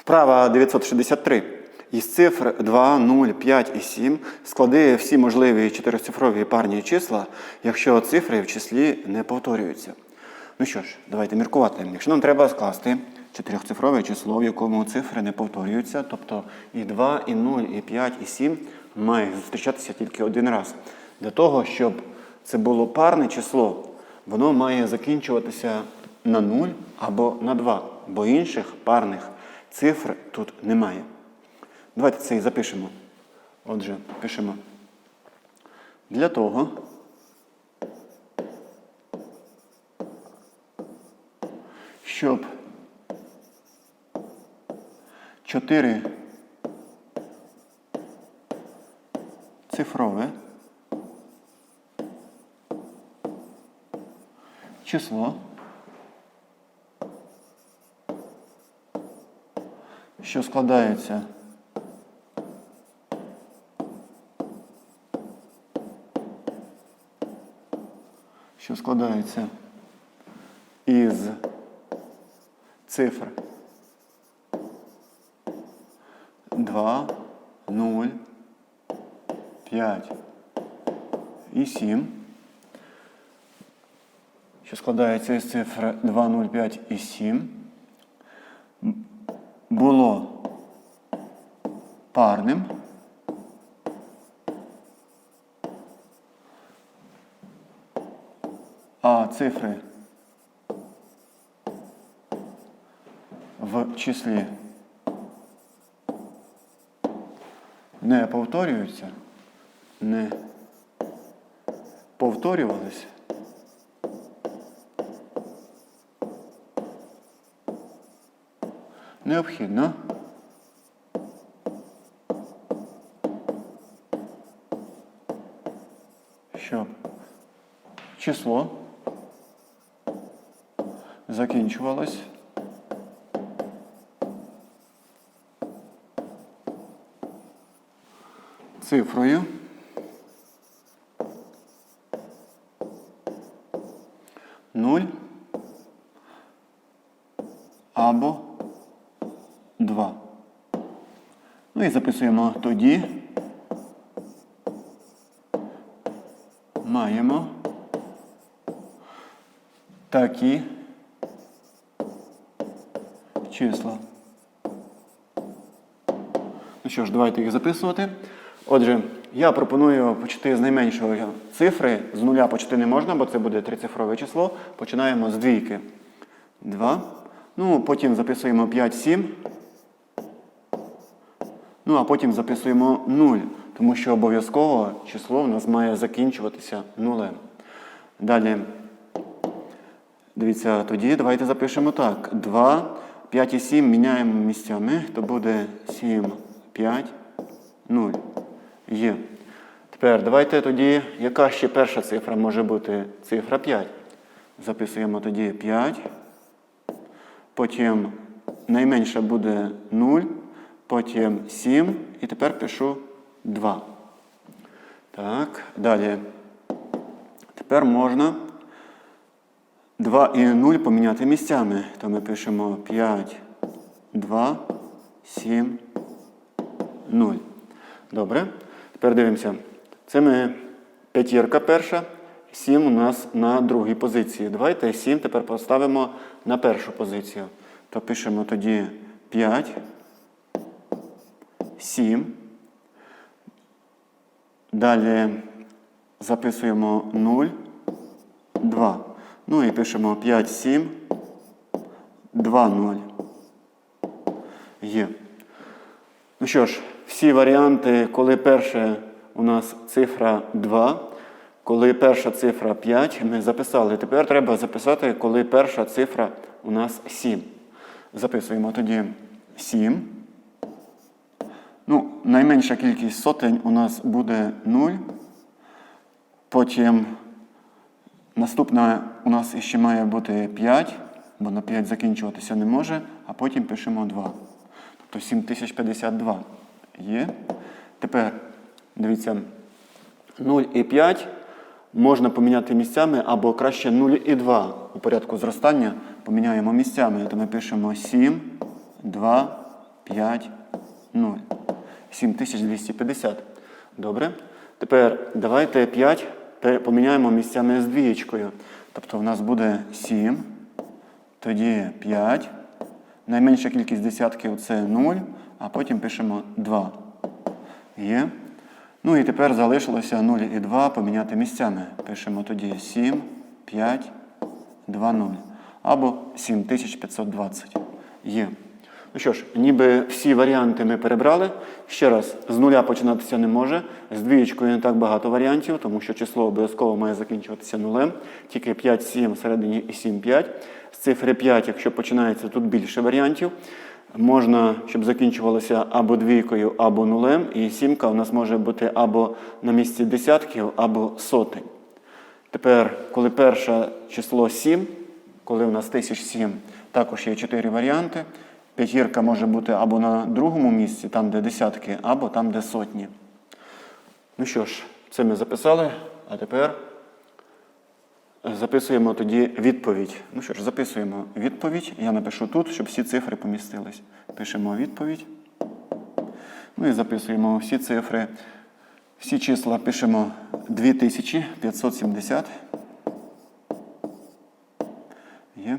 Вправа 963. Із цифр 2, 0, 5 і 7 склади всі можливі чотирицифрові парні числа, якщо цифри в числі не повторюються. Ну що ж, давайте міркувати. Якщо нам треба скласти чотирьохцифрове число, в якому цифри не повторюються, тобто і 2, і 0, і 5, і 7 мають зустрічатися тільки один раз. Для того, щоб це було парне число, воно має закінчуватися на 0 або на 2, бо інших парних цифр тут немає. Давайте це і запишемо. Отже, пишемо. Для того, щоб 4 цифрове число, що складається. Що складається із цифр. 2, 0, 5 і 7, що складається із цифр 2, 0, 5 і 7, м- було парним. А цифри в числі не повторюються, не повторювалися. Необхідно. Щоб число закінчувалось. Цифрою Ну і записуємо тоді. Маємо такі числа. Ну що ж, давайте їх записувати. Отже, я пропоную почати з найменшої цифри. З нуля почати не можна, бо це буде трицифрове число. Починаємо з двійки. 2. Ну, потім записуємо 5, 7. Ну, а потім записуємо 0, тому що обов'язково число в нас має закінчуватися нулем. Далі, дивіться, тоді давайте запишемо так. 2, 5 і 7 міняємо місцями, то буде 7, 5, 0. Є. Тепер давайте тоді, яка ще перша цифра може бути? Цифра 5. Записуємо тоді 5. Потім найменша буде 0, потім 7 і тепер пишу 2. Так, далі. Тепер можна 2 і 0 поміняти місцями. То ми пишемо 5, 2, 7, 0. Добре. Тепер дивимося. Це ми п'ятірка перша, 7 у нас на другій позиції. Давайте 7 тепер поставимо на першу позицію. То пишемо тоді 5, 7. Далі записуємо 0, 2. Ну і пишемо 5, 7, 2, 0. Є. Ну що ж, всі варіанти, коли перше у нас цифра 2, коли перша цифра 5, ми записали. Тепер треба записати, коли перша цифра у нас 7. Записуємо тоді 7. Ну, найменша кількість сотень у нас буде 0. Потім наступна у нас ще має бути 5, бо на 5 закінчуватися не може, а потім пишемо 2. Тобто 7052 є. Тепер, дивіться, 0 і 5 можна поміняти місцями, або краще 0 і 2 у порядку зростання поміняємо місцями. То ми пишемо 7, 2, 5, 0. 7250. Добре. Тепер давайте 5 поміняємо місцями з двієчкою. Тобто в нас буде 7, тоді 5. Найменша кількість десятків це 0, а потім пишемо 2. Є. Ну і тепер залишилося 0 і 2 поміняти місцями. Пишемо тоді 7, 5, 2, 0. Або 7520. Є. Ну що ж, ніби всі варіанти ми перебрали. Ще раз, з нуля починатися не може. З двієчкою не так багато варіантів, тому що число обов'язково має закінчуватися нулем. Тільки 5, 7 всередині і 7, 5. З цифри 5, якщо починається, тут більше варіантів. Можна, щоб закінчувалося або двійкою, або нулем. І сімка у нас може бути або на місці десятків, або сотень. Тепер, коли перше число 7, коли у нас 1007, також є 4 варіанти. П'ятірка може бути або на другому місці, там, де десятки, або там, де сотні. Ну що ж, це ми записали, а тепер записуємо тоді відповідь. Ну що ж, записуємо відповідь. Я напишу тут, щоб всі цифри помістились. Пишемо відповідь. Ну і записуємо всі цифри. Всі числа пишемо 2570. Є.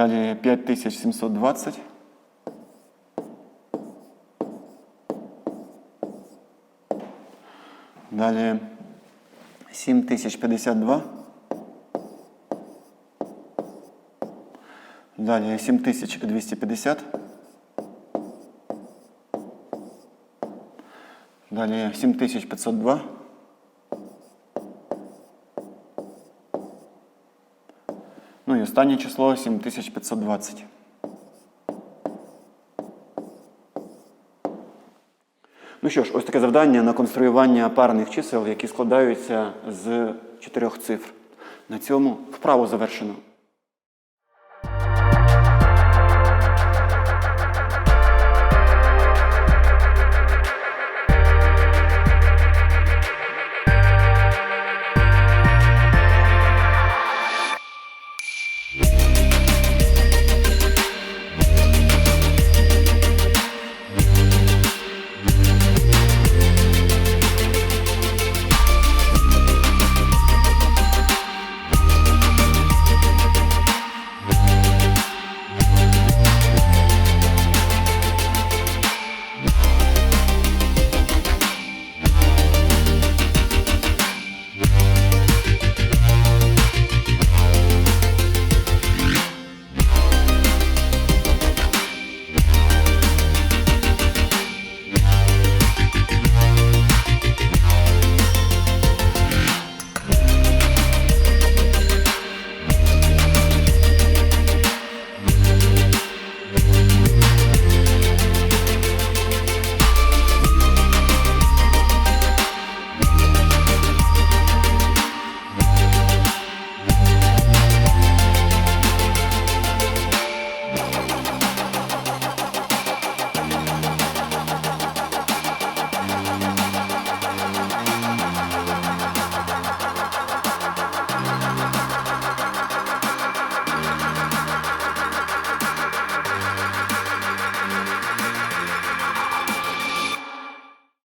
Далі 5720. Далі 7052. Далі 7250. Далі 7502. Ну і останнє число 7520. Ну що ж, ось таке завдання на конструювання парних чисел, які складаються з чотирьох цифр. На цьому вправу завершено.